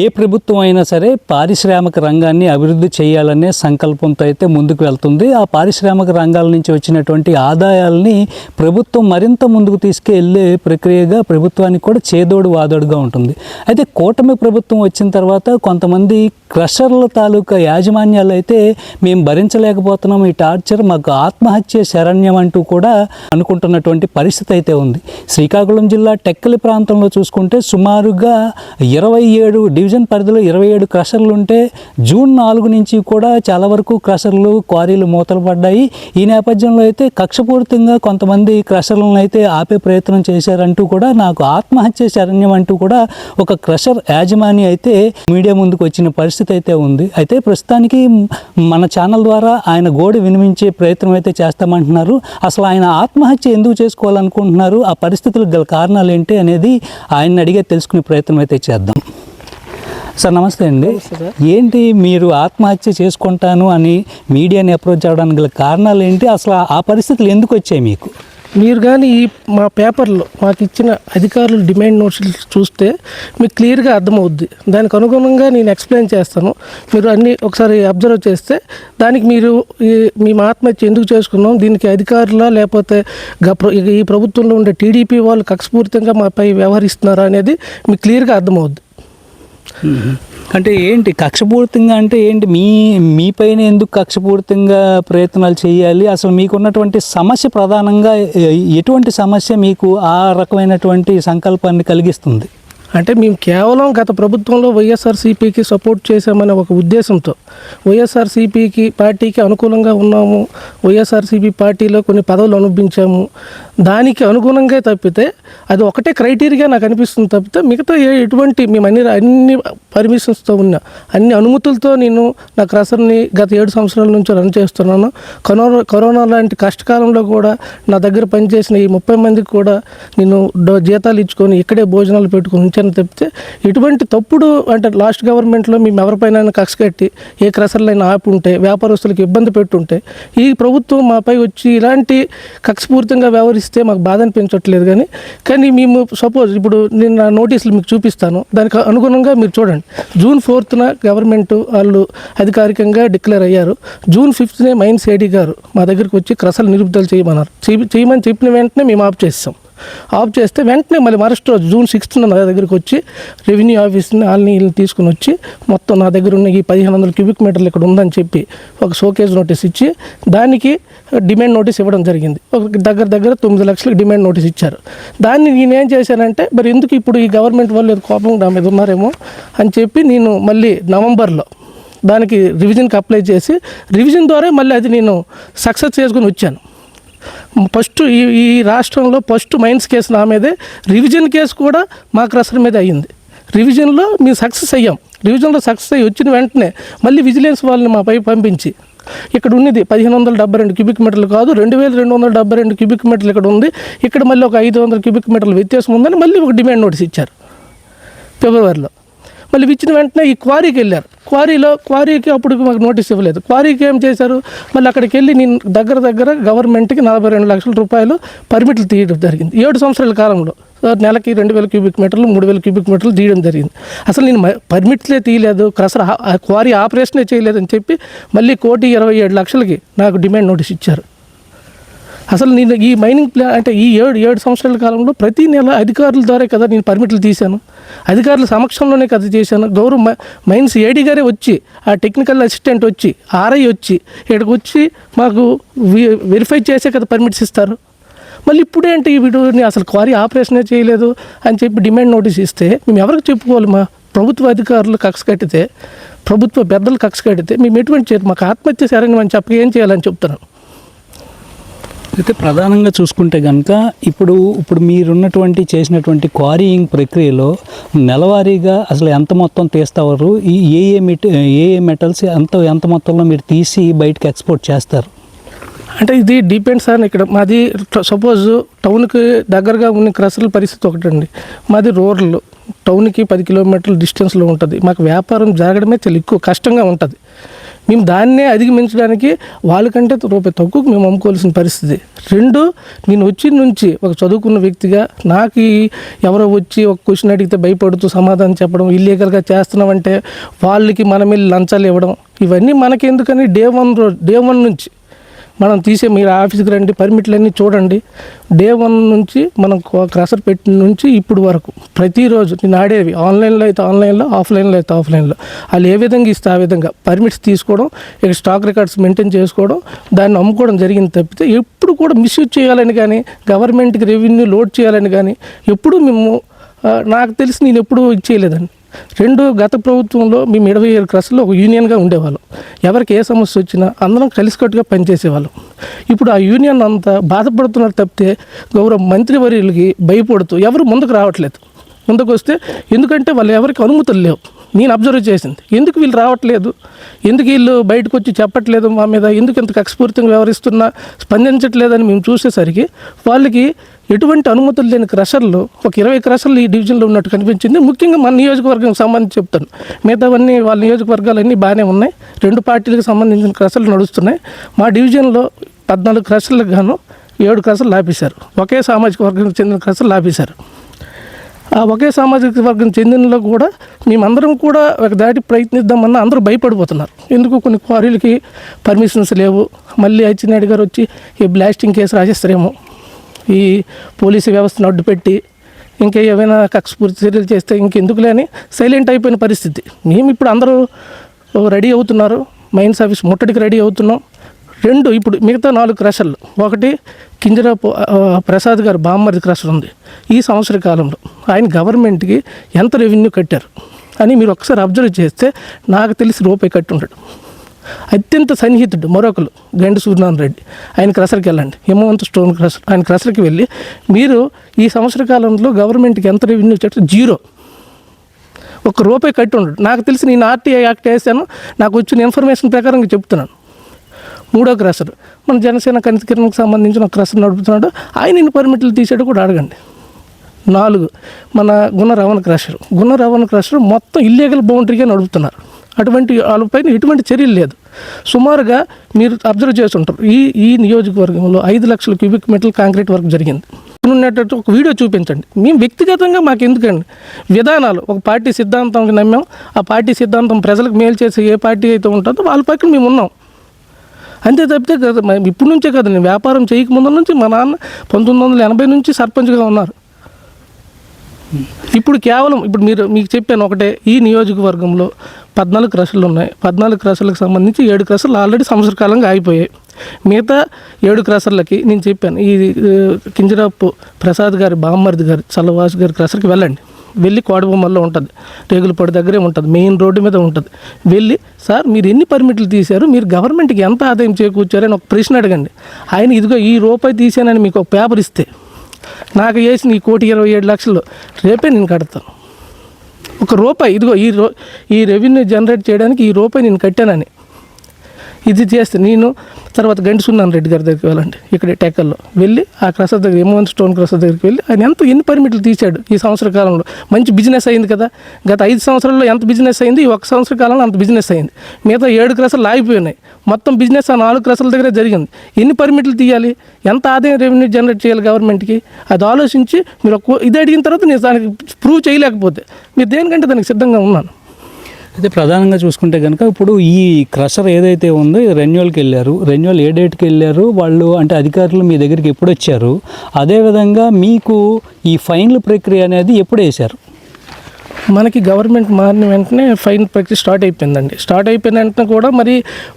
ఏ ప్రభుత్వం అయినా సరే పారిశ్రామిక రంగాన్ని అభివృద్ధి చేయాలనే సంకల్పంతో అయితే ముందుకు వెళ్తుంది. ఆ పారిశ్రామిక రంగాల నుంచి వచ్చినటువంటి ఆదాయాల్ని ప్రభుత్వం మరింత ముందుకు తీసుకెళ్ళే ప్రక్రియగా ప్రభుత్వానికి కూడా చేదోడు వాదోడుగా ఉంటుంది. అయితే కూటమి ప్రభుత్వం వచ్చిన తర్వాత కొంతమంది క్రషర్ల తాలూకా యాజమాన్యాలు అయితే మేము భరించలేకపోతున్నాం ఈ టార్చర్ మాకు ఆత్మహత్య శరణ్యం అంటూ కూడా అనుకుంటున్నటువంటి పరిస్థితి అయితే ఉంది. శ్రీకాకుళం జిల్లా టెక్కలి ప్రాంతంలో చూసుకుంటే సుమారుగా ఇరవై ఏడు డివిజన్ పరిధిలో ఇరవై ఏడు క్రషర్లు ఉంటే జూన్ నాలుగు నుంచి కూడా చాలా వరకు క్రషర్లు క్వారీలు మూతలు పడ్డాయి. ఈ నేపథ్యంలో అయితే కక్షపూరితంగా కొంతమంది క్రషర్లను అయితే ఆపే ప్రయత్నం చేశారంటూ కూడా నాకు ఆత్మహత్య శరణ్యం అంటూ కూడా ఒక క్రషర్ యాజమాని అయితే మీడియా ముందుకు వచ్చిన పరిస్థితి అయితే ఉంది. అయితే ప్రస్తుతానికి మన ఛానల్ ద్వారా ఆయన గోడు వినిపించే ప్రయత్నం అయితే చేస్తామంటున్నారు. అసలు ఆయన ఆత్మహత్య ఎందుకు చేసుకోవాలనుకుంటున్నారు? ఆ పరిస్థితులకు గల కారణాలు ఏంటి అనేది ఆయన అడిగే తెలుసుకునే ప్రయత్నం అయితే చేద్దాం. సార్ నమస్తే అండి. ఏంటి మీరు ఆత్మహత్య చేసుకుంటాను అని మీడియాని అప్రోచ్ అవ్వడానికి గల కారణాలు ఏంటి? అసలు ఆ పరిస్థితులు ఎందుకు వచ్చాయి మీకు? మీరు కానీ ఈ మా పేపర్లో మాకు ఇచ్చిన అధికారుల డిమాండ్ నోట్స్ చూస్తే మీకు క్లియర్గా అర్థమవుద్ది. దానికి అనుగుణంగా నేను ఎక్స్ప్లెయిన్ చేస్తాను. మీరు అన్నీ ఒకసారి అబ్జర్వ్ చేస్తే దానికి మీరు ఈ మేము ఆత్మహత్య ఎందుకు చేసుకున్నాం? దీనికి అధికారుల లేకపోతే ఈ ప్రభుత్వంలో ఉండే టీడీపీ వాళ్ళు కక్షపూరితంగా మాపై వ్యవహరిస్తున్నారా అనేది మీకు క్లియర్గా అర్థమవుద్ది. అంటే ఏంటి కక్షపూరితంగా అంటే ఏంటి? మీ మీపైన ఎందుకు కక్షపూరితంగా ప్రయత్నాలు చేయాలి? అసలు మీకున్నటువంటి సమస్య ప్రధానంగా ఎటువంటి సమస్య మీకు ఆ రకమైనటువంటి సంకల్పాన్ని కలిగిస్తుంది? అంటే మేము కేవలం గత ప్రభుత్వంలో వైఎస్ఆర్సీపీకి సపోర్ట్ చేశామనే ఒక ఉద్దేశంతో వైఎస్ఆర్సీపీకి పార్టీకి అనుకూలంగా ఉన్నాము వైఎస్ఆర్సీపీ పార్టీలో కొన్ని పదవులు అనుభవించాము. దానికి అనుగుణంగా తప్పితే అది ఒకటే క్రైటీరియా నాకు అనిపిస్తుంది తప్పితే మిగతా ఏ ఎటువంటి మేము అన్ని అన్ని పర్మిషన్స్తో ఉన్న అన్ని అనుమతులతో నేను నా క్రసర్ని గత ఏడు సంవత్సరాల నుంచి రన్ చేస్తున్నాను. కరోనా కరోనా లాంటి కష్టకాలంలో కూడా నా దగ్గర పనిచేసిన ఈ ముప్పై మందికి కూడా నేను డో- జీతాలు ఇచ్చుకొని ఇక్కడే భోజనాలు పెట్టుకొని ఉంచాను తప్పితే ఎటువంటి తప్పుడు అంటే లాస్ట్ గవర్నమెంట్లో మేము ఎవరిపైన కక్ష కట్టి ఏ క్రసర్లైనా ఆపి ఉంటే వ్యాపారస్తులకు ఇబ్బంది పెట్టుంటే ఈ ప్రభుత్వం మాపై వచ్చి ఇలాంటి కక్షపూరితంగా వ్యవహరిస్తే మాకు బాధ అనిపించట్లేదు కానీ కానీ మేము సపోజ్ ఇప్పుడు నేను నా నోటీసులు మీకు చూపిస్తాను. దానికి అనుగుణంగా మీరు చూడండి. జూన్ ఫోర్త్న గవర్నమెంట్ వాళ్ళు అధికారికంగా డిక్లేర్ అయ్యారు. జూన్ ఫిఫ్త్నే మైన్స్ ఏడీ గారు మా దగ్గరికి వచ్చి క్రసలు నిలుపుదల చేయమన్నారు. చేయమని చెప్పిన వెంటనే మేము ఆఫ్ చేస్తాం. ఆఫ్ చేస్తే వెంటనే మళ్ళీ మరుసటి రోజు జూన్ సిక్స్త్న నా దగ్గరికి వచ్చి రెవెన్యూ ఆఫీస్ని వాళ్ళని వీళ్ళని తీసుకుని వచ్చి మొత్తం నా దగ్గర ఉన్న ఈ పదిహేను వందల క్యూబిక్ మీటర్లు ఇక్కడ ఉందని చెప్పి ఒక షోకేజ్ నోటీస్ ఇచ్చి దానికి డిమాండ్ నోటీస్ ఇవ్వడం జరిగింది. ఒక దగ్గర దగ్గర తొమ్మిది లక్షలకు డిమాండ్ నోటీస్ ఇచ్చారు. దాన్ని నేనేం చేశానంటే మరి ఎందుకు ఇప్పుడు ఈ గవర్నమెంట్ వాళ్ళు కోపం నా మీద ఉన్నారేమో అని చెప్పి నేను మళ్ళీ నవంబర్లో దానికి రివిజన్కి అప్లై చేసి రివిజన్ ద్వారా మళ్ళీ అది నేను సక్సెస్ చేసుకుని వచ్చాను. ఫస్ట్ ఈ ఈ రాష్ట్రంలో ఫస్ట్ మైన్స్ కేసు నా మీదే రివిజన్ కేసు కూడా మా క్రషర్ మీద అయ్యింది. రివిజన్లో మేము సక్సెస్ అయ్యాం. రివిజన్లో సక్సెస్ అయ్యి వచ్చిన వెంటనే మళ్ళీ విజిలెన్స్ వాళ్ళని మాపై పంపించి ఇక్కడ ఉన్నది పదిహేను వందల డెబ్బై రెండు క్యూబిక్ మీటర్లు కాదు రెండు వేల రెండు వందల డెబ్బై రెండు క్యూబిక్ మీటర్లు ఇక్కడ ఉంది. ఇక్కడ మళ్ళీ ఒక ఐదు వందల క్యూబిక్ మీటర్ల వ్యత్యాసం ఉందని మళ్ళీ ఒక డిమాండ్ నోటీస్ ఇచ్చారు. ఫిబ్రవరిలో. మళ్ళీ ఇచ్చిన వెంటనే ఈ క్వారీకి వెళ్ళారు. క్వారీలో క్వారీకి అప్పుడు మాకు నోటీస్ ఇవ్వలేదు. క్వారీకి ఏం చేశారు? మళ్ళీ అక్కడికి వెళ్ళి నేను దగ్గర దగ్గర గవర్నమెంట్కి నలభై రెండు లక్షల రూపాయలు పర్మిట్లు తీయడం జరిగింది. ఏడు సంవత్సరాల కాలంలో. నెలకి రెండు వేల క్యూబిక్ మీటర్లు మూడు వేల క్యూబిక్ మీటర్లు తీయడం జరిగింది. అసలు నేను పర్మిట్లే తీయలేదు. క్రసర్ ఆ క్వారీ ఆపరేషనే చేయలేదని చెప్పి మళ్ళీ కోటి ఇరవై ఏడు లక్షలకి నాకు డిమాండ్ నోటీస్ ఇచ్చారు. అసలు నేను ఈ మైనింగ్ ప్లాన్ అంటే ఈ ఏడు ఏడు సంవత్సరాల కాలంలో ప్రతి నెల అధికారుల ద్వారా కదా నేను పర్మిట్లు తీశాను. అధికారుల సమక్షంలోనే కదా చేశాను. గౌరవ మ- మైన్స్ ఏడీ గారే వచ్చి ఆ టెక్నికల్ అసిస్టెంట్ వచ్చి ఆర్ఐ వచ్చి ఇక్కడికి వచ్చి మాకు వెరిఫై చేసే కదా పర్మిట్స్ ఇస్తారు. మళ్ళీ ఇప్పుడేంటి ఈ వీడియోని అసలు క్వారీ ఆపరేషనే చేయలేదు అని చెప్పి డిమాండ్ నోటీస్ ఇస్తే మేము ఎవరికి చెప్పుకోవాలి మా ప్రభుత్వ అధికారులు కక్ష కట్టితే ప్రభుత్వ పెద్దలు కక్ష కట్టితే మేము ఎటువంటి చేయరు మాకు ఆత్మహత్య సరైన అని చెప్పి ఏం చేయాలని చెప్తున్నాను. అయితే ప్రధానంగా చూసుకుంటే కనుక ఇప్పుడు ఇప్పుడు మీరున్నటువంటి చేసినటువంటి క్వారీయింగ్ ప్రక్రియలో నెలవారీగా అసలు ఎంత మొత్తం తీస్తారు? ఈ ఏ ఏ మెట ఏ ఏ మెటల్స్ ఎంత ఎంత మొత్తంలో మీరు తీసి బయటకు ఎక్స్పోర్ట్ చేస్తారు? అంటే ఇది డిపెండ్స్ అని ఇక్కడ. మాది సపోజ్ టౌన్కి దగ్గరగా ఉన్న క్రషర్ల పరిస్థితి ఒకటండి. మాది రూరల్. టౌన్కి పది కిలోమీటర్ల డిస్టెన్స్లో ఉంటుంది. మాకు వ్యాపారం జరగడమే చాలా ఎక్కువ కష్టంగా ఉంటుంది. మేము దాన్నే అధిగమించడానికి వాళ్ళకంటే రూపాయి తక్కువకు మేము అమ్ముకోవాల్సిన పరిస్థితి. రెండు నేను వచ్చిన నుంచి ఒక చదువుకున్న వ్యక్తిగా నాకు ఎవరో వచ్చి ఒక క్వశ్చన్ అడిగితే భయపడుతూ సమాధానం చెప్పడం ఇల్లీగల్గా చేస్తున్నామంటే వాళ్ళకి మనం వెళ్ళి లంచాలు ఇవ్వడం ఇవన్నీ మనకెందుకని డే వన్ రో డే వన్ నుంచి మనం తీసే మీరు ఆఫీస్కి రండి పర్మిట్లు అన్నీ చూడండి. డే వన్ నుంచి మనం క్రషర్ పెట్టిన నుంచి ఇప్పుడు వరకు ప్రతిరోజు నేను ఆడేవి. ఆన్లైన్లో అయితే ఆన్లైన్లో ఆఫ్లైన్లో అయితే ఆఫ్లైన్లో వాళ్ళు ఏ విధంగా ఇస్తే ఆ విధంగా పర్మిట్స్ తీసుకోవడం ఇక స్టాక్ రికార్డ్స్ మెయింటైన్ చేసుకోవడం దాన్ని అమ్ముకోవడం జరిగింది తప్పితే ఎప్పుడు కూడా మిస్యూజ్ చేయాలని కానీ గవర్నమెంట్కి రెవెన్యూ లోడ్ చేయాలని కానీ ఎప్పుడు మేము నాకు తెలిసి నేను ఎప్పుడూ ఇది చేయలేదండి. రెండు గత ప్రభుత్వంలో మేము ఇరవై ఏడు క్రస్లో ఒక యూనియన్గా ఉండేవాళ్ళం. ఎవరికి ఏ సమస్య వచ్చినా అందరం కలిసికట్టుగా పనిచేసేవాళ్ళం. ఇప్పుడు ఆ యూనియన్ అంతా బాధపడుతున్నారు తప్పితే గౌరవ మంత్రివర్యులకి భయపడుతూ ఎవరు ముందుకు రావట్లేదు. ముందుకు వస్తే ఎందుకంటే వాళ్ళు ఎవరికి అనుమతులు లేవు. నేను అబ్జర్వ్ చేసింది. ఎందుకు వీళ్ళు రావట్లేదు? ఎందుకు వీళ్ళు బయటకు వచ్చి చెప్పట్లేదు మా మీద? ఎందుకు ఇంత కక్షపూరితంగా వ్యవహరిస్తున్నా? స్పందించట్లేదని మేము చూసేసరికి వాళ్ళకి ఎటువంటి అనుమతులు లేని క్రషర్లు ఒక ఇరవై క్రషర్లు ఈ డివిజన్లో ఉన్నట్టు కనిపించింది. ముఖ్యంగా మన నియోజకవర్గం సంబంధించి చెప్తాను. మిగతావన్నీ వాళ్ళ నియోజకవర్గాలన్నీ బాగానే ఉన్నాయి. రెండు పార్టీలకు సంబంధించిన క్రషర్లు నడుస్తున్నాయి. మా డివిజన్లో పద్నాలుగు క్రషర్లకు గాను ఏడు క్రషర్లు ఆపేశారు ఒకే సామాజిక వర్గానికి చెందిన క్రషర్లు ఆపేశారు ఒకే సామాజిక వర్గం చెందినలో కూడా మేమందరం కూడా ఒక దాటి ప్రయత్నిద్దామన్న అందరూ భయపడిపోతున్నారు. ఎందుకు కొన్ని క్వారీలకి పర్మిషన్స్ లేవు. మళ్ళీ అచ్చినాయుడు గారు వచ్చి ఈ బ్లాస్టింగ్ కేసు రాసేస్తారేమో. ఈ పోలీసు వ్యవస్థను అడ్డుపెట్టి ఇంకా ఏమైనా కక్షపూర్తి చర్యలు చేస్తే ఇంకెందుకులే అని సైలెంట్ అయిపోయిన పరిస్థితి. మేము ఇప్పుడు అందరూ రెడీ అవుతున్నారు. మైన్స్ ఆఫీస్ ముట్టడికి రెడీ అవుతున్నాం. రెండు ఇప్పుడు మిగతా నాలుగు క్రషర్లు. ఒకటి కింజరా ప్రసాద్ గారు బామ్మర్ది క్రషర్ ఉంది. ఈ సంవత్సర కాలంలో ఆయన గవర్నమెంట్కి ఎంత రెవెన్యూ కట్టారు అని మీరు ఒకసారి అబ్జర్వ్ చేస్తే నాకు తెలిసి రూపాయి కట్టి ఉంటాడు. అత్యంత సన్నిహితుడు మరొకరు గండి సూర్యనారాయణ రెడ్డి. ఆయన క్రషర్కి వెళ్ళండి. Himavanth stone crusher. ఆయన క్రషర్కి వెళ్ళి మీరు ఈ సంవత్సర కాలంలో గవర్నమెంట్కి ఎంత రెవెన్యూ చెప్తే జీరో. ఒక రూపాయి కట్టి ఉండడు నాకు తెలిసి నేను ఆర్టీఐ యాక్ట్ వేసాను. నాకు వచ్చిన ఇన్ఫర్మేషన్ ప్రకారం చెప్తున్నాను. మూడో క్రషర్ మన జనసేన కనిత సంబంధించిన ఒక క్రషర్ నడుపుతున్నాడు. ఆయన ఇన్ని పర్మిట్లు తీసేట కూడా అడగండి. నాలుగు మన గుణ రవణ క్రషర్ గుణ రవణ క్రషర్ మొత్తం ఇల్లీగల్ బౌండరీగా నడుపుతున్నారు. అటువంటి వాళ్ళపైన ఎటువంటి చర్యలు లేదు. సుమారుగా మీరు అబ్జర్వ్ చేస్తుంటారు ఈ ఈ నియోజకవర్గంలో ఐదు లక్షల క్యూబిక్ మీటర్ల కాంక్రీట్ వర్క్ జరిగింది. ఉన్నట్టు ఒక వీడియో చూపించండి. మేము వ్యక్తిగతంగా మాకు ఎందుకండి? విధానాలు. ఒక పార్టీ సిద్ధాంతం నమ్మాం. ఆ పార్టీ సిద్ధాంతం ప్రజలకు మేలు చేసే ఏ పార్టీ అయితే ఉంటుందో వాళ్ళ పక్కన మేము ఉన్నాం. అంతే తప్పితే కదా ఇప్పటి నుంచే కదా నేను వ్యాపారం చేయక ముందు నుంచి మా నాన్న పంతొమ్మిది వందల ఎనభై నుంచి సర్పంచ్గా ఉన్నారు. ఇప్పుడు కేవలం ఇప్పుడు మీరు మీకు చెప్పాను ఒకటే ఈ నియోజకవర్గంలో పద్నాలుగు క్రషర్లు ఉన్నాయి. పద్నాలుగు క్రషులకు సంబంధించి ఏడు క్రషర్లు ఆల్రెడీ సంవత్సర కాలంగా అయిపోయాయి మిగతా ఏడు క్రషర్లకి నేను చెప్పాను ఈ కింజరాపు ప్రసాద్ గారి బామ్మర్ది గారి చల్లవాసు గారి క్రషర్కి వెళ్ళండి. వెళ్ళి కోడబొమ్మల్లో ఉంటుంది. రేగులపాడు దగ్గరే ఉంటుంది. మెయిన్ రోడ్డు మీద ఉంటుంది. వెళ్ళి సార్ మీరు ఎన్ని పర్మిట్లు తీశారు? మీరు గవర్నమెంట్కి ఎంత ఆదాయం చేకూర్చారని ఒక ప్రశ్న అడగండి. ఆయన ఇదిగో ఈ రూపాయి తీసానని మీకు ఒక పేపర్ ఇస్తే నాకు వేసిన ఈ కోటి ఇరవై ఏడు లక్షలు రేపే నేను కడతాను. ఒక రూపాయి ఇదిగో ఈ రో ఈ రెవెన్యూ జనరేట్ చేయడానికి ఈ రూపాయి నేను కట్టానని. ఇది చేస్తే నేను తర్వాత గంటిసున్నాను రెడ్డి గారి దగ్గరికి వెళ్ళండి. ఇక్కడ టెక్కల్లో వెళ్ళి ఆ క్రసర్ దగ్గర ఎమోన్ స్టోన్ క్రసర్ దగ్గరికి వెళ్ళి ఆయన ఎంత ఎన్ని పర్మిట్లు తీశాడు ఈ సంవత్సర కాలంలో. మంచి బిజినెస్ అయింది కదా. గత ఐదు సంవత్సరాల్లో ఎంత బిజినెస్ అయింది? ఈ ఒక సంవత్సర కాలంలో అంత బిజినెస్ అయింది. మిగతా ఏడు క్రసర్లు ఆగిపోయినాయి. మొత్తం బిజినెస్ ఆ నాలుగు క్రసల దగ్గరే జరిగింది. ఎన్ని పర్మిట్లు తీయాలి? ఎంత ఆదాయం రెవెన్యూ జనరేట్ చేయాలి గవర్నమెంట్కి? అది ఆలోచించి మీరు ఇది అడిగిన తర్వాత నేను దానికి ప్రూవ్ చేయలేకపోతే. మీరు దేనికంటే దానికి సిద్ధంగా ఉన్నాను. అయితే ప్రధానంగా చూసుకుంటే కనుక ఇప్పుడు ఈ క్రషర్ ఏదైతే ఉందో రెన్యువల్కి వెళ్ళారు. రెన్యువల్ ఏ డేట్కి వెళ్ళారు? వాళ్ళు అంటే అధికారులు మీ దగ్గరికి ఎప్పుడు వచ్చారు? అదేవిధంగా మీకు ఈ ఫైన్ల ప్రక్రియ అనేది ఎప్పుడు వేశారు? మనకి గవర్నమెంట్ మారిన వెంటనే ఫైన్ ప్రక్రియ స్టార్ట్ అయిపోయిందండి. స్టార్ట్ అయిపోయిన వెంటనే కూడా మరి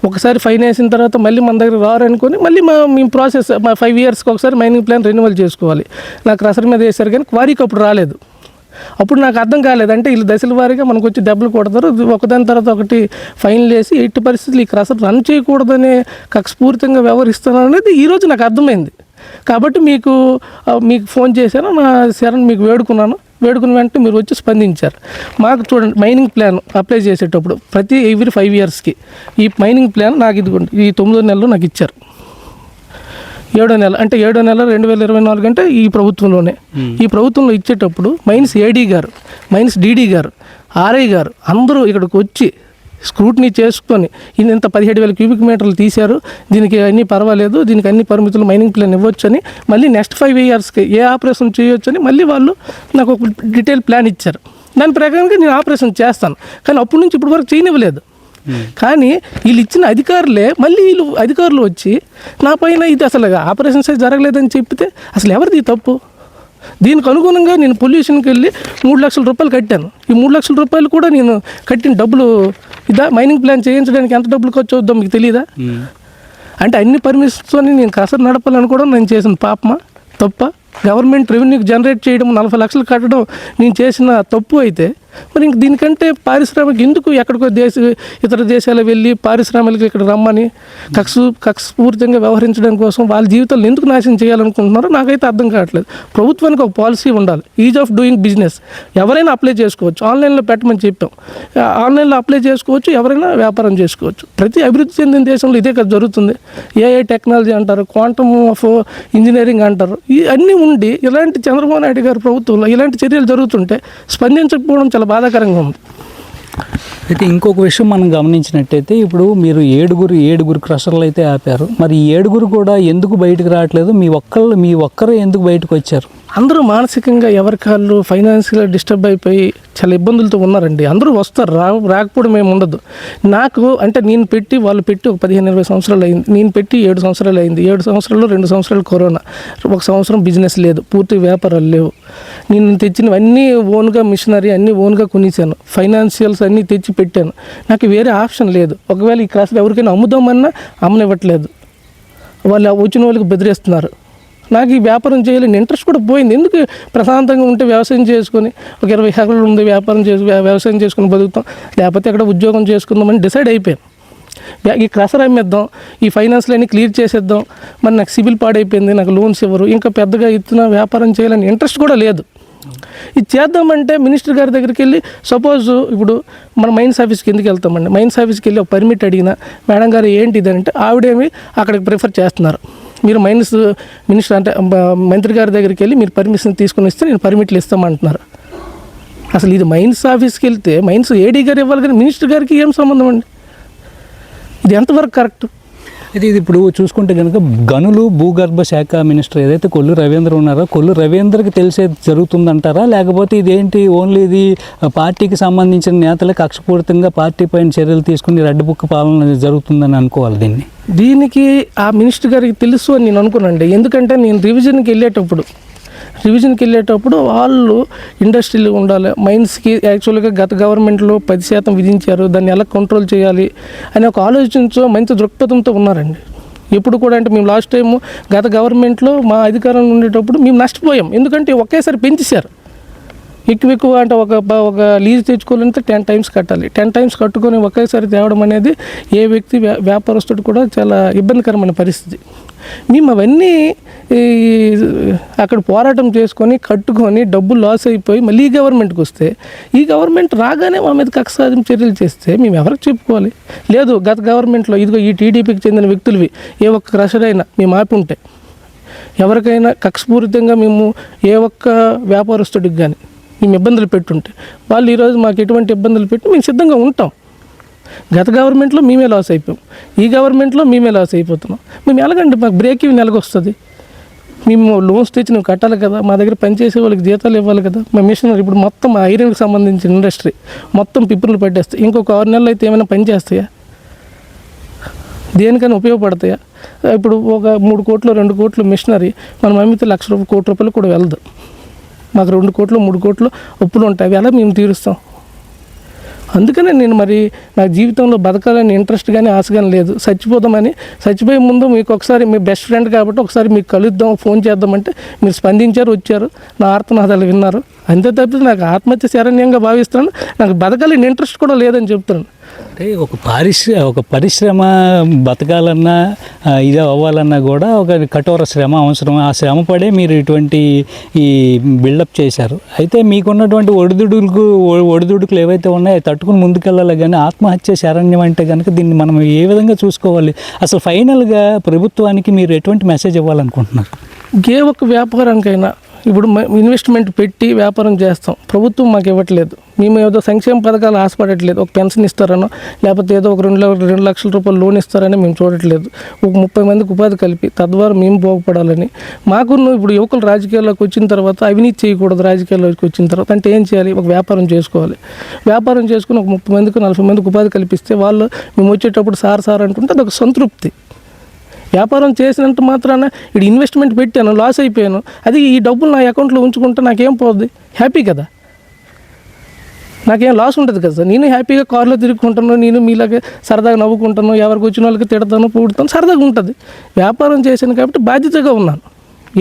ఒకసారి ఫైన్ వేసిన తర్వాత మళ్ళీ మన దగ్గర రారనుకొని మళ్ళీ మా మేము ప్రాసెస్ మా ఫైవ్ ఇయర్స్కి ఒకసారి మైనింగ్ ప్లాన్ రెన్యువల్ చేసుకోవాలి. నాకు రసర్ మీద వేశారు కానీ క్వారీకి అప్పుడు రాలేదు. అప్పుడు నాకు అర్థం కాలేదు. అంటే వీళ్ళు దశల వారీగా మనకు వచ్చి డబ్బులు కొడతారు ఒకదాని తర్వాత ఒకటి ఫైన్లు వేసి ఎట్టి పరిస్థితులు ఈ క్రసర్ రన్ చేయకూడదనే కక్షపూరితంగా వ్యవహరిస్తున్నారు అనేది ఈరోజు నాకు అర్థమైంది. కాబట్టి మీకు మీకు ఫోన్ చేశాను. నా శరణ్ మీకు వేడుకున్నాను. వేడుకున్న వెంటనే మీరు వచ్చి స్పందించారు. మాకు చూడండి మైనింగ్ ప్లాన్ అప్లై చేసేటప్పుడు ప్రతి ఎవ్రీ ఫైవ్ ఇయర్స్కి ఈ మైనింగ్ ప్లాన్ నాకు ఇదిగోండి ఈ తొమ్మిదో నెలలో నాకు ఇచ్చారు. ఏడో నెల అంటే ఏడో నెల రెండు వేల ఇరవై నాలుగు అంటే ఈ ప్రభుత్వంలోనే. ఈ ప్రభుత్వంలో ఇచ్చేటప్పుడు మైన్స్ ఏడీ గారు మైన్స్ డీడీ గారు ఆర్ఐ గారు అందరూ ఇక్కడికి వచ్చి స్క్రూట్నీ చేసుకొని ఇంత పదిహేడు వేల క్యూబిక్ మీటర్లు తీశారు దీనికి అన్నీ పర్వాలేదు దీనికి అన్ని పరిమితులు మైనింగ్ ప్లాన్ ఇవ్వచ్చు అని మళ్ళీ నెక్స్ట్ ఫైవ్ ఇయర్స్కి ఏ ఆపరేషన్ చేయొచ్చు అని మళ్ళీ వాళ్ళు నాకు ఒక డీటెయిల్ ప్లాన్ ఇచ్చారు. దాని ప్రకారంగా నేను ఆపరేషన్ చేస్తాను. కానీ అప్పటి నుంచి ఇప్పటి వరకు చేయనివ్వలేదు. కానీ వీళ్ళు ఇచ్చిన అధికారులే మళ్ళీ వీళ్ళు అధికారులు వచ్చి నా పైన ఇది అసలు ఆపరేషన్స్ జరగలేదని చెప్తే అసలు ఎవరిది తప్పు? దీనికి అనుగుణంగా నేను పొల్యూషన్కి వెళ్ళి మూడు లక్షల రూపాయలు కట్టాను. ఈ మూడు లక్షల రూపాయలు కూడా నేను కట్టిన డబ్బులు ఇదా మైనింగ్ ప్లాన్ చేయించడానికి ఎంత డబ్బులు ఖర్చు అవుద్దో మీకు తెలియదా అంటే అన్ని పర్మిషన్స్తో నేను కసరు నడపాలనుకోవడం నేను చేసిన పాపమా? తప్ప గవర్నమెంట్ రెవెన్యూ జనరేట్ చేయడం నలభై లక్షలు కట్టడం నేను చేసిన తప్పు అయితే మరి ఇంక దీనికంటే పారిశ్రామిక ఎందుకు ఎక్కడికో దేశ ఇతర దేశాలు వెళ్ళి పారిశ్రామికలు ఇక్కడ రమ్మని కక్ష కక్షపూరితంగా వ్యవహరించడం కోసం వాళ్ళ జీవితాలను ఎందుకు నాశనం చేయాలనుకుంటున్నారో నాకైతే అర్థం కావట్లేదు. ప్రభుత్వానికి ఒక పాలసీ ఉండాలి. Ease of doing business. ఎవరైనా అప్లై చేసుకోవచ్చు. ఆన్లైన్లో పెట్టమని చెప్పాం. ఆన్లైన్లో అప్లై చేసుకోవచ్చు. ఎవరైనా వ్యాపారం చేసుకోవచ్చు. ప్రతి అభివృద్ధి చెందిన దేశంలో ఇదే కదా జరుగుతుంది. ఏఐ టెక్నాలజీ అంటారు క్వాంటమ్ ఆఫ్ ఇంజనీరింగ్ అంటారు. ఇవన్నీ ఉండి ఇలాంటి చంద్రబాబు నాయుడు గారి ప్రభుత్వంలో ఇలాంటి చర్యలు జరుగుతుంటే స్పందించకపోవడం చాలా బాధాకరంగా ఉంది. అయితే ఇంకొక విషయం మనం గమనించినట్టయితే ఇప్పుడు మీరు ఏడుగురు ఏడుగురు క్రషర్లు అయితే ఆపారు. మరి ఏడుగురు కూడా ఎందుకు బయటకు రావట్లేదు? మీ ఒక్కళ్ళు మీ ఒక్కరే ఎందుకు బయటకు వచ్చారు అందరూ మానసికంగా ఎవరి కాళ్ళు ఫైనాన్షియల్గా డిస్టర్బ్ అయిపోయి చాలా ఇబ్బందులతో ఉన్నారండి. అందరూ వస్తారు రా రాకపోవడం ఏమి ఉండదు. నాకు అంటే నేను పెట్టి వాళ్ళు పెట్టి ఒక పదిహేను ఇరవై సంవత్సరాలు అయింది. నేను పెట్టి ఏడు సంవత్సరాలు అయింది. ఏడు సంవత్సరాలు రెండు సంవత్సరాలు కరోనా ఒక సంవత్సరం బిజినెస్ లేదు పూర్తి వ్యాపారాలు లేవు. నేను తెచ్చినవన్నీ ఓన్గా మిషనరీ అన్నీ ఓన్గా కొనిసాను. ఫైనాన్షియల్స్ అన్నీ తెచ్చి పెట్టాను. నాకు వేరే ఆప్షన్ లేదు. ఒకవేళ ఈ క్లాస్ ఎవరికైనా అమ్ముదామన్నా అమ్మనివ్వట్లేదు. వాళ్ళు వచ్చిన వాళ్ళకి బెదిరేస్తున్నారు. నాకు ఈ వ్యాపారం చేయాలని ఇంట్రెస్ట్ కూడా పోయింది. ఎందుకు ప్రశాంతంగా ఉంటే వ్యవసాయం చేసుకొని ఒక ఇరవై ఎకరాలు ఉంది వ్యాపారం చేసి వ్యవసాయం చేసుకుని బతుకుతాం. లేకపోతే అక్కడ ఉద్యోగం చేసుకుందామని డిసైడ్ అయిపోయాను ఈ క్రషర్ అమ్మేద్దాం ఈ ఫైనాన్స్లన్నీ క్లియర్ చేసేద్దాం. మరి నాకు సిబిల్ పాడైపోయింది నాకు లోన్స్ ఇవ్వరు. ఇంకా పెద్దగా ఇస్తున్న వ్యాపారం చేయాలని ఇంట్రెస్ట్ కూడా లేదు. ఇది చేద్దామంటే మినిస్టర్ గారి దగ్గరికి వెళ్ళి సపోజ్ ఇప్పుడు మన మైన్స్ ఆఫీస్కి ఎందుకు వెళ్తామండి? మైన్స్ ఆఫీస్కి వెళ్ళి ఒక పర్మిట్ అడిగినా మేడం గారు ఏంటి ఇది అంటే ఆవిడేమి అక్కడికి ప్రిఫర్ చేస్తున్నారు. మీరు మైన్స్ మినిస్టర్ అంటే మంత్రి గారి దగ్గరికి వెళ్ళి మీరు పర్మిషన్ తీసుకుని ఇస్తే నేను పర్మిట్లు ఇస్తామంటున్నారు. అసలు ఇది మైన్స్ ఆఫీస్కి వెళ్తే మైన్స్ ఏడీ గారు ఇవ్వాలి కానీ మినిస్టర్ గారికి ఏం సంబంధం అండి? ఇది ఎంతవరకు కరెక్ట్ అయితే ఇది ఇప్పుడు చూసుకుంటే కనుక గనులు భూగర్భ శాఖ మినిస్టర్ ఏదైతే కొల్లు రవీంద్ర ఉన్నారో కొల్లు రవీంద్రకి తెలిసే జరుగుతుందంటారా? లేకపోతే ఇదేంటి ఓన్లీ ఇది పార్టీకి సంబంధించిన నేతలే కక్షపూరితంగా పార్టీ పైన చర్యలు తీసుకుని రెడ్ బుక్ పాలన జరుగుతుందని అనుకోవాలి దీన్ని? దీనికి ఆ మినిస్టర్ గారికి తెలుసు అని నేను అనుకున్నాండి ఎందుకంటే నేను రివిజన్కి వెళ్ళేటప్పుడు రివిజన్కి వెళ్ళేటప్పుడు వాళ్ళు ఇండస్ట్రీలు ఉండాలి. మైన్స్కి యాక్చువల్గా గత గవర్నమెంట్లో పది శాతం విధించారు. దాన్ని ఎలా కంట్రోల్ చేయాలి అని ఒక ఆలోచించో మంచి దృక్పథంతో ఉన్నారండి. ఎప్పుడు కూడా అంటే మేము లాస్ట్ టైం గత గవర్నమెంట్లో మా అధికారంలో ఉండేటప్పుడు మేము నష్టపోయాం. ఎందుకంటే ఒకేసారి పెంచేశారు. ఎక్కువ ఎక్కువ అంటే ఒక ఒక లీజ్ తెచ్చుకోవాలంటే టెన్ టైమ్స్ కట్టాలి. టెన్ టైమ్స్ కట్టుకొని ఒకేసారి తేవడం అనేది ఏ వ్యక్తి వ్యా- వ్యాపారస్తుడు కూడా చాలా ఇబ్బందికరమైన పరిస్థితి. మేము అవన్నీ ఈ, అక్కడ పోరాటం చేసుకొని కట్టుకొని డబ్బులు లాస్ అయిపోయి మళ్ళీ ఈ గవర్నమెంట్కి వస్తే ఈ గవర్నమెంట్ రాగానే మా మీద కక్ష సాధింపు చర్యలు చేస్తే మేము ఎవరికి చెప్పుకోవాలి? లేదు గత గవర్నమెంట్లో ఇదిగో ఈ టీడీపీకి చెందిన వ్యక్తులవి ఏ ఒక్క క్రషరైనా అయినా మేము ఆపి ఉంటే ఎవరికైనా కక్షపూరితంగా మేము ఏ ఒక్క వ్యాపారస్తుడికి కానీ మేము ఇబ్బందులు పెట్టుంటే వాళ్ళు ఈరోజు మాకు ఎటువంటి ఇబ్బందులు పెట్టి మేము సిద్ధంగా ఉంటాం. గత గవర్నమెంట్లో మేమే లాస్ అయిపోయాం. ఈ గవర్నమెంట్లో మేమే లాస్ అయిపోతున్నాం. మేము ఎలాగండి మాకు బ్రేక్ ఇవి నెలకు వస్తుంది మేము లోన్స్ తెచ్చి నువ్వు కట్టాలి కదా మా దగ్గర పనిచేసే వాళ్ళకి జీతాలు ఇవ్వాలి కదా మా మిషనరీ ఇప్పుడు మొత్తం ఐరన్కి సంబంధించిన ఇండస్ట్రీ మొత్తం పిప్పులు పట్టేస్తాయి. ఇంకొక ఆరు నెలలు అయితే ఏమైనా పని చేస్తాయా? దేనికైనా ఉపయోగపడతాయా? ఇప్పుడు ఒక మూడు కోట్లు రెండు కోట్లు మిషనరీ మనం అమ్మితే లక్ష రూపాయలు కోటి రూపాయలు కూడా వెళ్దాం. మాకు రెండు కోట్లు మూడు కోట్లు అప్పులు ఉంటాయి. అవి ఎలా మేము తీరుస్తాం? అందుకనే నేను మరి నా జీవితంలో బతకాలని ఇంట్రెస్ట్ కానీ ఆశ కానీ లేదు. చచ్చిపోదామని చచ్చిపోయే ముందు మీకు ఒకసారి మీ బెస్ట్ ఫ్రెండ్ కాబట్టి ఒకసారి మీకు కలుద్దాం ఫోన్ చేద్దామంటే మీరు స్పందించారు వచ్చారు. నా ఆర్తనాదాలు విన్నారు. అంతే తప్పితే నాకు ఆత్మహత్య శరణ్యంగా భావిస్తున్నాను. నాకు బతకాలని ఇంట్రెస్ట్ కూడా లేదని చెప్తున్నాను. అంటే ఒక పారిశ్ర ఒక పరిశ్రమ బతకాలన్నా ఇది అవ్వాలన్నా కూడా ఒక కఠోర శ్రమ అవసరం. ఆ శ్రమ పడే మీరు ఇటువంటి ఈ బిల్డప్ చేశారు. అయితే మీకున్నటువంటి ఒడిదుడుకు ఒడిదుడుకులు ఏవైతే ఉన్నాయో తట్టుకుని ముందుకెళ్ళాలి కానీ ఆత్మహత్య శరణ్యం అంటే కనుక దీన్ని మనం ఏ విధంగా చూసుకోవాలి? అసలు ఫైనల్గా ప్రభుత్వానికి మీరు ఎటువంటి మెసేజ్ ఇవ్వాలనుకుంటున్నారు? ఏ ఒక్క వ్యాపారానికైనా ఇప్పుడు మ- ఇన్వెస్ట్మెంట్ పెట్టి వ్యాపారం చేస్తాం. ప్రభుత్వం మాకు ఇవ్వట్లేదు. మేము ఏదో సంక్షేమ పథకాలు ఆశపడట్లేదు. ఒక పెన్షన్ ఇస్తారనో లేకపోతే ఏదో ఒక రెండు రెండు లక్షల రూపాయలు లోన్ ఇస్తారని మేము చూడట్లేదు. ఒక ముప్పై మందికి ఉపాధి కలిపి తద్వారా మేము బాగుపడాలని. మాకున్న ఇప్పుడు యువకులు రాజకీయాల్లోకి వచ్చిన తర్వాత అవినీతి చేయకూడదు రాజకీయాల్లోకి వచ్చిన తర్వాత అంటే ఏం చేయాలి? ఒక వ్యాపారం చేసుకోవాలి. వ్యాపారం చేసుకుని ఒక ముప్పై మందికి నలభై మందికి ఉపాధి కల్పిస్తే వాళ్ళు మేము వచ్చేటప్పుడు సార్ సార్ అనుకుంటే అదొక సంతృప్తి. వ్యాపారం చేసినంత మాత్రాన ఇప్పుడు ఇన్వెస్ట్మెంట్ పెట్టాను లాస్ అయిపోయాను. అది ఈ డబ్బులు నా అకౌంట్లో ఉంచుకుంటే నాకేం పోద్ది? హ్యాపీ కదా? నాకేం లాస్ ఉంటుంది కదా సార్. నేను హ్యాపీగా కార్లో తిరుగుకుంటాను నేను మీలాగే సరదాగా నవ్వుకుంటాను ఎవరికి వచ్చిన వాళ్ళకి తిడతాను పూడతాను సరదాగా ఉంటుంది. వ్యాపారం చేశాను కాబట్టి బాధ్యతగా ఉన్నాను.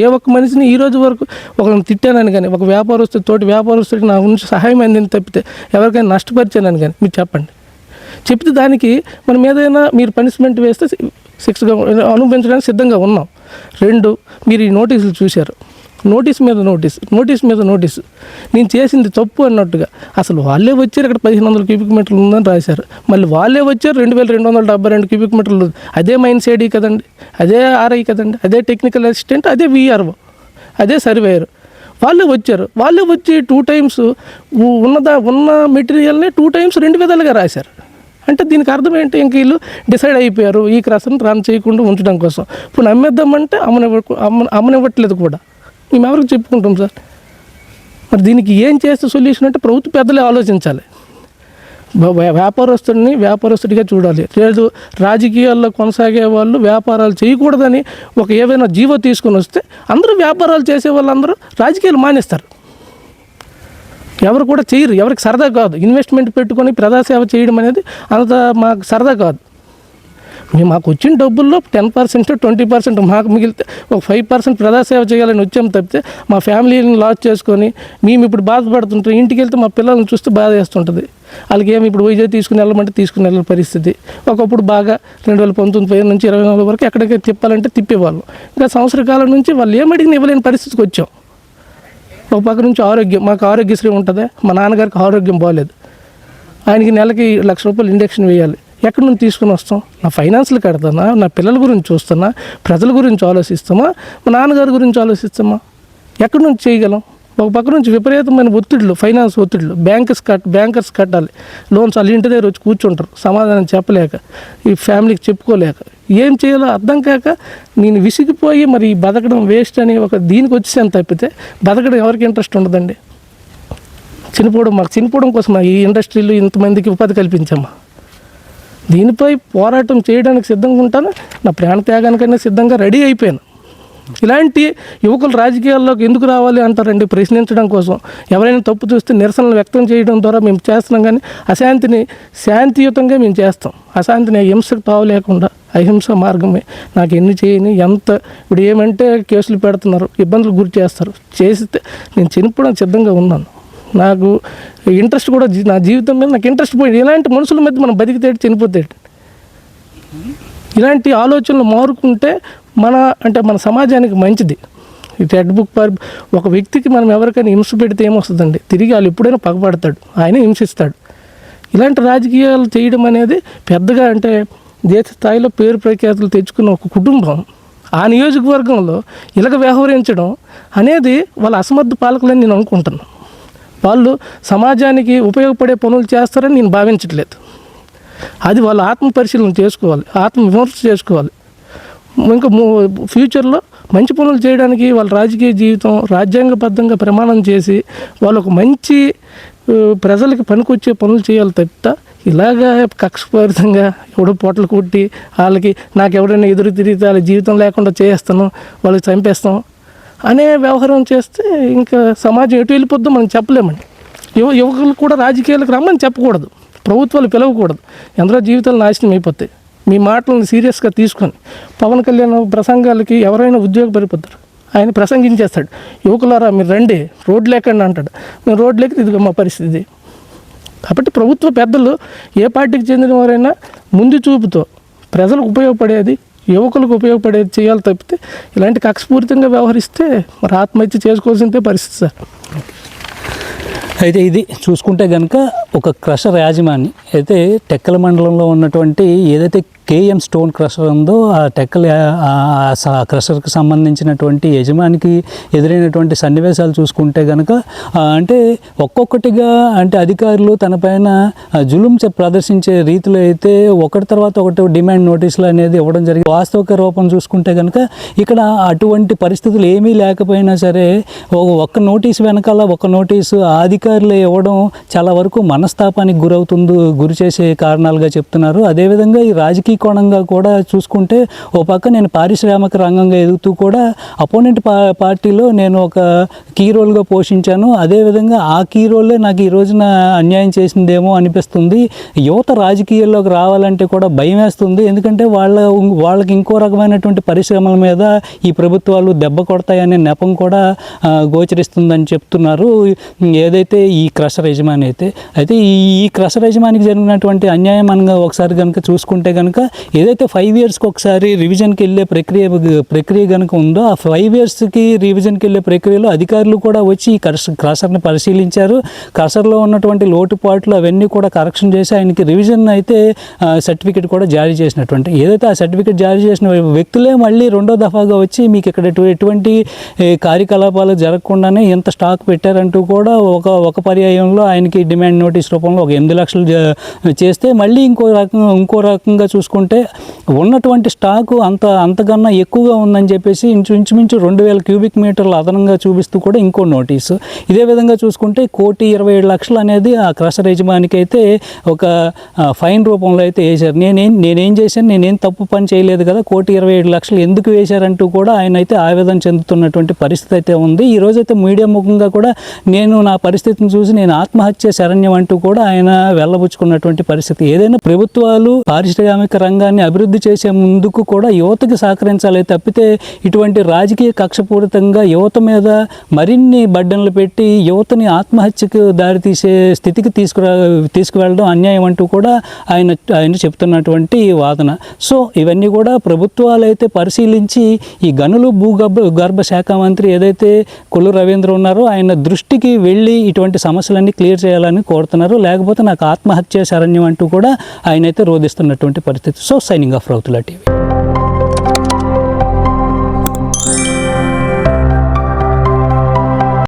ఏ ఒక్క మనిషిని ఈ రోజు వరకు ఒకరిని తిట్టానని కానీ ఒక వ్యాపారస్తు తోటి వ్యాపారస్తుడికి నా నుంచి సహాయం అందింది తప్పితే ఎవరికైనా నష్టపరిచానని కానీ మీరు చెప్పండి. చెప్తే దానికి మనం ఏదైనా మీరు పనిష్మెంట్ వేస్తే సిక్స్గా అనుభవించడానికి సిద్ధంగా ఉన్నాం. రెండు మీరు ఈ నోటీసులు చూశారు. నోటీస్ మీద నోటీస్ నోటీస్ మీద నోటీస్. నేను చేసింది తప్పు అన్నట్టుగా. అసలు వాళ్ళే వచ్చారు ఇక్కడ పదిహేను వందల క్యూబిక్ మీటర్లు ఉందని రాశారు. మళ్ళీ వాళ్ళే వచ్చారు రెండు వేల రెండు వందల డెబ్బై రెండు క్యూబిక్ మీటర్లు. అదే మైన్ సేడీ కదండి అదే ఆర్ఐ కదండి అదే టెక్నికల్ అసిస్టెంట్ అదే విఆర్ఓ అదే సర్వేయర్. వాళ్ళే వచ్చారు. వాళ్ళే వచ్చి టూ టైమ్స్ ఉన్నదా ఉన్న మెటీరియల్ని టూ టైమ్స్ రెండు విధాలుగా రాశారు. అంటే దీనికి అర్థం ఏంటి? ఇంక వీళ్ళు డిసైడ్ అయిపోయారు. ఈ క్రాస్ని రన్ చేయకుండా ఉంచడం కోసం. ఇప్పుడు నమ్మేద్దామంటే అమ్మనివ్వ అమ్మ అమ్మనివ్వట్లేదు కూడా. మేము ఎవరికి చెప్పుకుంటాం సార్? మరి దీనికి ఏం చేస్తే సొల్యూషన్ అంటే ప్రభుత్వ పెద్దలే ఆలోచించాలి. వ్యాపారస్తుడిని వ్యాపారస్తుడిగా చూడాలి. లేదు రాజకీయాల్లో కొనసాగే వాళ్ళు వ్యాపారాలు చేయకూడదని ఒక ఏవైనా జీవో తీసుకొని వస్తే అందరూ వ్యాపారాలు చేసే వాళ్ళందరూ రాజకీయాలు మానేస్తారు. ఎవరు కూడా చేయరు. ఎవరికి సరదా కాదు. ఇన్వెస్ట్మెంట్ పెట్టుకొని ప్రజాసేవ చేయడం అనేది అంత మాకు సరదా కాదు. మేము మాకు వచ్చిన డబ్బుల్లో టెన్ పర్సెంట్ ట్వంటీ పర్సెంట్ మాకు మిగిలితే ఒక ఫైవ్ పర్సెంట్ ప్రజాసేవ చేయాలని వచ్చాము తప్పితే మా ఫ్యామిలీని లాస్ చేసుకొని మేము ఇప్పుడు బాధపడుతుంటాం ఇంటికి వెళ్తే మా పిల్లల్ని చూస్తే బాధ వేస్తుంటుంది. వాళ్ళకి ఏమి ఇప్పుడు వైజాగ్ తీసుకుని వెళ్ళమంటే తీసుకుని వెళ్ళిన పరిస్థితి. ఒకప్పుడు బాగా రెండు వేల పంతొమ్మిది పై నుంచి ఇరవై నాలుగు వరకు ఎక్కడికి తిప్పాలంటే తిప్పేవాళ్ళం. ఇంకా సంవత్సర కాలం నుంచి వాళ్ళు ఏమడిగిన ఇవ్వలేని పరిస్థితికి వచ్చాం. ఒక పక్క నుంచి ఆరోగ్యం మాకు ఆరోగ్యశ్రీ ఉంటుంది మా నాన్నగారికి ఆరోగ్యం బాగాలేదు ఆయనకి నెలకి లక్ష రూపాయలు ఇండక్షన్ వేయాలి. ఎక్కడి నుంచి తీసుకుని వస్తాం? నా ఫైనాన్స్లు కడతానా? నా పిల్లల గురించి చూస్తున్నా ప్రజల గురించి ఆలోచిస్తామా? మా నాన్నగారి గురించి ఆలోచిస్తామా? ఎక్కడి నుంచి చేయగలం? ఒక పక్క నుంచి విపరీతమైన ఒత్తిడులు ఫైనాన్స్ ఒత్తిడులు బ్యాంకర్స్ కట్ బ్యాంకర్స్ కట్టాలి. లోన్స్ వాళ్ళు ఇంటి దగ్గర వచ్చి కూర్చుంటారు సమాధానం చెప్పలేక ఈ ఫ్యామిలీకి చెప్పుకోలేక. ఏం చేయాలో అర్థం కాక నేను విసిగిపోయి మరి బతకడం వేస్ట్ అని ఒక దీనికి వచ్చేసాను తప్పితే బతకడం ఎవరికి ఇంట్రెస్ట్ ఉండదండి. చనిపోవడం మాకు చనిపోవడం కోసం ఈ ఇండస్ట్రీలో ఇంతమందికి ఉపాధి కల్పించామా? దీనిపై పోరాటం చేయడానికి సిద్ధంగా ఉంటాను. నా ప్రాణ త్యాగానికైనా సిద్ధంగా రెడీ అయిపోయాను. ఇలాంటి యువకులు రాజకీయాల్లోకి ఎందుకు రావాలి అంటారండి? ప్రశ్నించడం కోసం. ఎవరైనా తప్పు చూస్తే నిరసనలు వ్యక్తం చేయడం ద్వారా మేము చేస్తున్నాం కానీ అశాంతిని శాంతియుతంగా మేము చేస్తాం. అశాంతిని హింసకు తావు లేకుండా అహింస మార్గమే. నాకు ఎన్ని చేయని ఎంత ఇప్పుడు ఏమంటే కేసులు పెడుతున్నారు ఇబ్బందులు గురి చేస్తారు. చేస్తే నేను చనిపోవడం సిద్ధంగా ఉన్నాను. నాకు ఇంట్రెస్ట్ కూడా నా జీవితం మీద నాకు ఇంట్రెస్ట్ పోయింది. ఇలాంటి మనుషుల మీద మనం బతికితే చనిపోతే ఇలాంటి ఆలోచనలు మారుకుంటే మన అంటే మన సమాజానికి మంచిది. ఈ రెడ్ బుక్ పర్ ఒక వ్యక్తికి మనం ఎవరికైనా హింస పెడితే ఏమొస్తుందండి? తిరిగి వాళ్ళు ఎప్పుడైనా పగపడతాడు ఆయన హింసిస్తాడు. ఇలాంటి రాజకీయాలు చేయడం అనేది పెద్దగా అంటే దేశ స్థాయిలో పేరు ప్రఖ్యాతులు తెచ్చుకున్న ఒక కుటుంబం ఆ నియోజకవర్గంలో ఇలాగ వ్యవహరించడం అనేది వాళ్ళ అసమర్థ పాలకులని నేను అనుకుంటున్నాను వాళ్ళు సమాజానికి ఉపయోగపడే పనులు చేస్తారని నేను భావించట్లేదు. అది వాళ్ళు ఆత్మ పరిశీలన చేసుకోవాలి. ఆత్మ విమర్శ చేసుకోవాలి. ఇంకా ఫ్యూచర్లో మంచి పనులు చేయడానికి వాళ్ళ రాజకీయ జీవితం రాజ్యాంగబద్ధంగా ప్రమాణం చేసి వాళ్ళకు ఒక మంచి ప్రజలకి పనికొచ్చే పనులు చేయాలి తప్పిత ఇలాగా కక్షపూరితంగా ఎవడో పొట్టలు కొట్టి వాళ్ళకి నాకు ఎవరైనా ఎదురు తిరిగితే వాళ్ళ జీవితం లేకుండా చేస్తాను వాళ్ళకి చంపేస్తాం అనే వ్యవహారం చేస్తే ఇంకా సమాజం ఎటు వెళ్ళిపోద్దో మనం చెప్పలేమండి. యువ యువకులు కూడా రాజకీయాలకు రమ్మని చెప్పకూడదు. ప్రభుత్వాలు పిలవకూడదు. ఎందరో జీవితాలు నాశనం అయిపోతాయి. మీ మాటలను సీరియస్గా తీసుకొని పవన్ కళ్యాణ్ ప్రసంగాలకి ఎవరైనా ఉద్యోగపడిపోతారు ఆయన ప్రసంగించేస్తాడు. యువకులారా మీరు రండి రోడ్ లేకండి అంటాడు. మేము రోడ్ లేక ఇదిగో మా పరిస్థితి. కాబట్టి ప్రభుత్వ పెద్దలు ఏ పార్టీకి చెందిన వారైనా ముందు చూపుతో ప్రజలకు ఉపయోగపడేది యువకులకు ఉపయోగపడేది చేయాలి తప్పితే ఇలాంటి కక్షపూరితంగా వ్యవహరిస్తే మరి ఆత్మహత్య చేసుకోవాల్సిందే పరిస్థితి సార్. అయితే ఇది చూసుకుంటే కనుక ఒక క్రషర్ యాజమాని అయితే టెక్కల మండలంలో ఉన్నటువంటి ఏదైతే కేఎం స్టోన్ క్రషర్ ఉందో ఆ టెక్కల క్రషర్కి సంబంధించినటువంటి యజమానికి ఎదురైనటువంటి సన్నివేశాలు చూసుకుంటే కనుక అంటే ఒక్కొక్కటిగా అంటే అధికారులు తన పైన జులుం ప్రదర్శించే రీతిలో అయితే ఒకటి తర్వాత ఒకటి డిమాండ్ నోటీసులు అనేది ఇవ్వడం జరిగింది. వాస్తవిక రూపం చూసుకుంటే కనుక ఇక్కడ అటువంటి పరిస్థితులు ఏమీ లేకపోయినా సరే ఓ- ఒక్క నోటీస్ వెనకాల ఒక నోటీసు ఆ అధికారులు ఇవ్వడం చాలా వరకు మన మనస్తాపానికి గురవుతుందో గురి చేసే కారణాలుగా చెప్తున్నారు. అదేవిధంగా ఈ రాజకీయ కోణంగా కూడా చూసుకుంటే ఓ పక్క నేను పారిశ్రామిక రంగంగా ఎదుగుతూ కూడా అపోనెంట్ పా పార్టీలో నేను ఒక కీ రోల్గా పోషించాను. అదేవిధంగా ఆ కీ రోలే నాకు ఈ రోజున అన్యాయం చేసిందేమో అనిపిస్తుంది. యువత రాజకీయాల్లోకి రావాలంటే కూడా భయం వేస్తుంది. ఎందుకంటే వాళ్ళ వాళ్ళకి ఇంకో రకమైనటువంటి పరిశ్రమల మీద ఈ ప్రభుత్వాలు దెబ్బ కొడతాయనే నెపం కూడా గోచరిస్తుందని చెప్తున్నారు. ఏదైతే ఈ క్రషర్ యజమాని అయితే అయితే ఈ ఈ క్రషర్ యజమానికి జరిగినటువంటి అన్యాయం అనగా ఒకసారి కనుక చూసుకుంటే కనుక ఏదైతే ఫైవ్ ఇయర్స్కి ఒకసారి రివిజన్కి వెళ్ళే ప్రక్రియ ప్రక్రియ కనుక ఉందో ఆ ఫైవ్ ఇయర్స్కి రివిజన్కి వెళ్ళే ప్రక్రియలో అధికారులు కూడా వచ్చి ఈ క్రష్ క్రషర్ని పరిశీలించారు. క్రషర్లో ఉన్నటువంటి లోటుపాట్లు అవన్నీ కూడా కరెక్షన్ చేసి ఆయనకి రివిజన్ అయితే సర్టిఫికేట్ కూడా జారీ చేసినటువంటి. ఏదైతే ఆ సర్టిఫికేట్ జారీ చేసిన వ్యక్తులే మళ్ళీ రెండో దఫాగా వచ్చి మీకు ఇక్కడ ఎటువంటి కార్యకలాపాలు జరగకుండానే ఎంత స్టాక్ పెట్టారంటూ కూడా ఒక ఒక పర్యాయంలో ఆయనకి డిమాండ్ నోటీస్ రూపంలో ఒక ఎనిమిది లక్షలు చేస్తే మళ్ళీ ఇంకో రకంగా ఇంకో రకంగా చూసుకుంటే ఉన్నటువంటి స్టాకు అంత అంతకన్నా ఎక్కువగా ఉందని చెప్పేసి ఇంచు ఇంచుమించు రెండు వేల క్యూబిక్ మీటర్లు అదనంగా చూపిస్తూ కూడా ఇంకో నోటీసు. ఇదే విధంగా చూసుకుంటే కోటి ఇరవై ఏడు లక్షలు అనేది ఆ క్రషర్ యజమానికి అయితే ఒక ఫైన్ రూపంలో అయితే వేశారు. నేనేం నేనేం చేశాను నేనేం తప్పు పని చేయలేదు కదా కోటి ఇరవై ఏడు లక్షలు ఎందుకు వేశారంటూ కూడా ఆయన అయితే ఆవేదన చెందుతున్నటువంటి పరిస్థితి అయితే ఉంది. ఈరోజైతే మీడియా ముఖంగా కూడా నేను నా పరిస్థితిని చూసి నేను ఆత్మహత్య శరణ్యం అంటూ కూడా ఆయన వెళ్ళబుచ్చుకున్నటువంటి పరిస్థితి. ఏదైనా ప్రభుత్వాలు పారిశ్రామిక రంగాన్ని అభివృద్ధి చేసే ముందుకు కూడా యువతకి సహకరించాలి తప్పితే ఇటువంటి రాజకీయ కక్షపూరితంగా యువత మీద మరిన్ని బడ్డన్లు పెట్టి యువతని ఆత్మహత్యకు దారితీసే స్థితికి తీసుకురా తీసుకువెళ్ళడం అన్యాయం అంటూ కూడా ఆయన ఆయన చెప్తున్నటువంటి వాదన. సో ఇవన్నీ కూడా ప్రభుత్వాలు అయితే పరిశీలించి ఈ గనులు భూగర్భ గర్భ శాఖ మంత్రి ఏదైతే కొల్లు రవీంద్ర ఉన్నారో ఆయన దృష్టికి వెళ్ళి ఇటువంటి సమస్యలన్నీ క్లియర్ చేయాలని కోరుతున్నారు లేకపోతే నాకు ఆత్మహత్య శరణ్యం అంటూ కూడా ఆయన అయితే రోధిస్తున్నటువంటి పరిస్థితి. సో సైనింగ్ ఆఫ్ రౌతుల టీవీ.